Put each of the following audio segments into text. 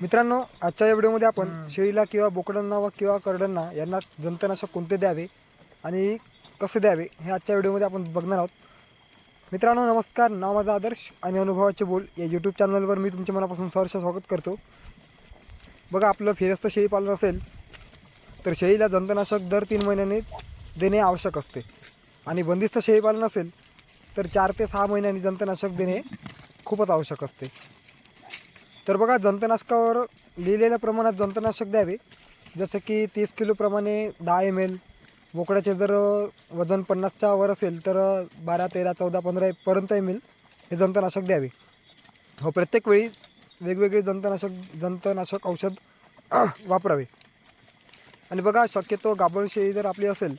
मित्रांनो आजच्या या व्हिडिओमध्ये आपण शेळीला किंवा बोकडांना व किंवा करडांना यांना जंतनाशक कोणते द्यावे आणि कसे द्यावे हे आजच्या व्हिडिओमध्ये आपण बघणार आहोत. मित्रांनो नमस्कार. नाव माझा आदर्श आणि अनुभवाचे बोल या यूट्यूब चॅनलवर मी तुमच्या मनापासून सहर्ष स्वागत करतो. बघा आपलं फिरस्त शेळी पालन असेल तर शेळीला जंतनाशक दर तीन महिन्यांनी देणे आवश्यक असते. आणि बंदिस्त शेळी पालन असेल तर चार ते सहा महिन्यांनी जंतनाशक देणे खूपच आवश्यक असते. तर बघा जंतनाशकावर लिहिलेल्या प्रमाणात जंतनाशक द्यावे. जसं की तीस किलोप्रमाणे दहा एम एल बोकड्याचे जर वजन पन्नासच्या वर असेल तर बारा तेरा चौदा पंधरा पर्यंत एम एल हे जंतनाशक द्यावे. हो प्रत्येक वेळी वेगवेगळे जंतनाशक जंतनाशक औषध वापरावे. आणि बघा शक्यतो गाभणशेळी जर आपली असेल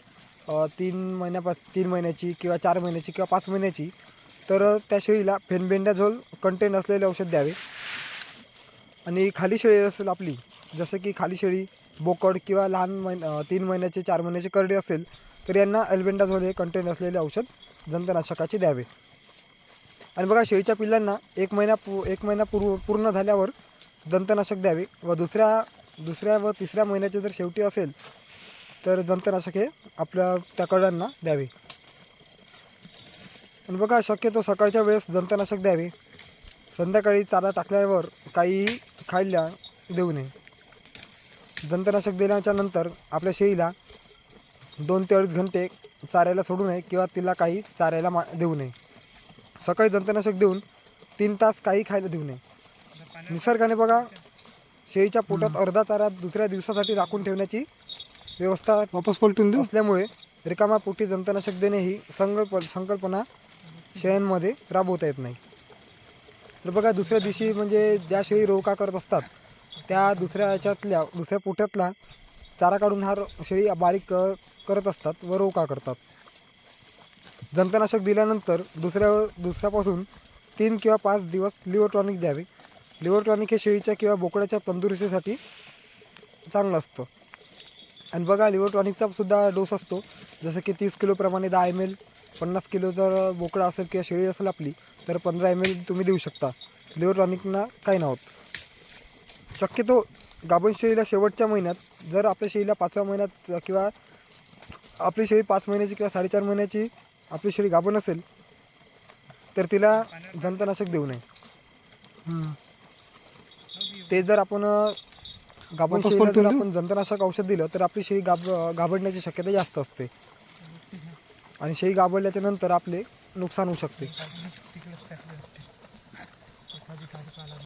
तीन महिन्यापास तीन महिन्याची किंवा चार महिन्याची किंवा पाच महिन्याची तर त्या शेळीला फेनबेंडाझोल कंटेन असलेले औषध द्यावे. आणि खाली शेळी असेल आपली जसं की खाली शेळी बोकड किंवा लहान महिन तीन महिन्याचे चार महिन्याचे करडे असेल तर यांना अल्बेंडाझोल हे कंटेन असलेले औषध जंतनाशकाचे द्यावे. आणि बघा शेळीच्या पिल्लांना एक महिना पू एक महिना पूर्व पूर्ण झाल्यावर जंतनाशक द्यावे. व दुसऱ्या दुसऱ्या व तिसऱ्या महिन्याचे जर शेवटी असेल तर जंतनाशक हे आपल्या त्या करड्यांना द्यावे. आणि बघा शक्यतो सकाळच्या वेळेस जंतनाशक द्यावे. संध्याकाळी चारा टाकल्यावर काही खायला देऊ नये. जंतनाशक देण्याच्या नंतर आपल्या शेळीला दोन ते अडीच घंटे चारायला सोडू नये किंवा तिला काही चारायला मा देऊ नये. सकाळी जंतनाशक देऊन तीन तास काही खायला देऊ नये. निसर्गाने बघा शेळीच्या पोटात अर्धा चारा दुसऱ्या दिवसासाठी राखून ठेवण्याची व्यवस्था वापस पलटून देऊ? असल्यामुळे रिकामा पोटी जंतनाशक देणे ही संकल्प संकल्पना शेळ्यांमध्ये राबवता येत नाही. तर बघा दुसऱ्या दिवशी म्हणजे ज्या शेळी रोका करत असतात त्या दुसऱ्या ह्याच्यातल्या दुसऱ्या पोट्यातला चारा काढून हा शेळी बारीक क- करत असतात व रोका करतात. जंतनाशक दिल्यानंतर दुसऱ्या दुसऱ्यापासून तीन किंवा पाच दिवस लिव्हर टॉनिक द्यावे. लिव्हर टॉनिक हे शेळीच्या किंवा बोकड्याच्या तंदुरुस्तीसाठी चांगलं असतं. आणि बघा लिव्हर टॉनिकचा सुद्धा डोस असतो. जसं की तीस किलोप्रमाणे दहा एम एल पन्नास किलो जर बोकडा असेल किंवा शेळी असेल आपली तर पंधरा एम एल तुम्ही देऊ शकता लिव्हर टॉनिकना काही नव्हत शक्यतो गाभण शेळीला शेवटच्या महिन्यात जर आपल्या शेळीला पाचव्या महिन्यात किंवा आपली शेळी पाच महिन्याची किंवा साडेचार महिन्याची आपली शेळी गाभण असेल तर तिला जंतनाशक देऊ नये. ते जर आपण गाभण शेळीला जर? आपण जंतनाशक औषध दिलं तर आपली शेळी गाभ गाभडण्याची शक्यता जास्त असते आणि शेळी गाभडल्याच्या नंतर आपले नुकसान होऊ शकते.